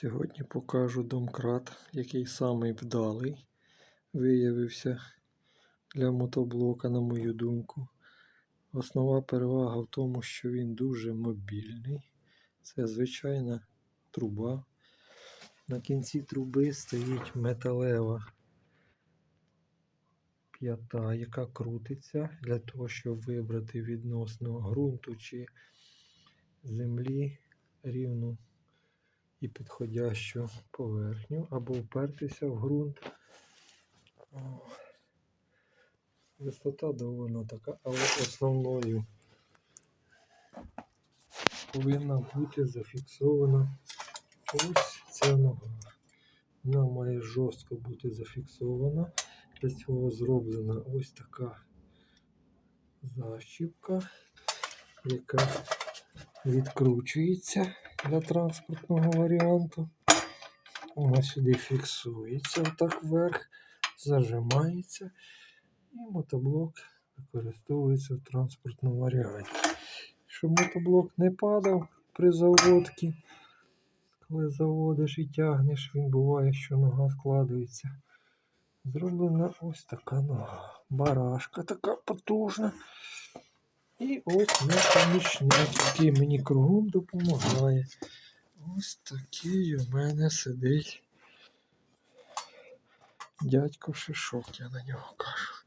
Сьогодні покажу домкрат, який самий вдалий виявився для мотоблока, на мою думку. Основна перевага в тому, що він дуже мобільний. Це звичайна труба. На кінці труби стоїть металева п'ята, яка крутиться для того, щоб вибрати відносно ґрунту чи землі рівну і підходящу поверхню або впертися в ґрунт. Висота доволі така, але основною повинна бути зафіксована ось ця нога. Вона має жорстко бути зафіксована. Для цього зроблена ось така защіпка, яка відкручується для транспортного варіанту. Вона сюди фіксується отак вверх, зажимається, і мотоблок використовується в транспортному варіанті. Щоб мотоблок не падав при заводці, коли заводиш і тягнеш, він буває, що нога складується. Зроблена ось така нога. Барашка така потужна. І ось мій помічник, який мені кругом допомагає. Ось такий у мене сидить дядько Шишок, я на нього кажу.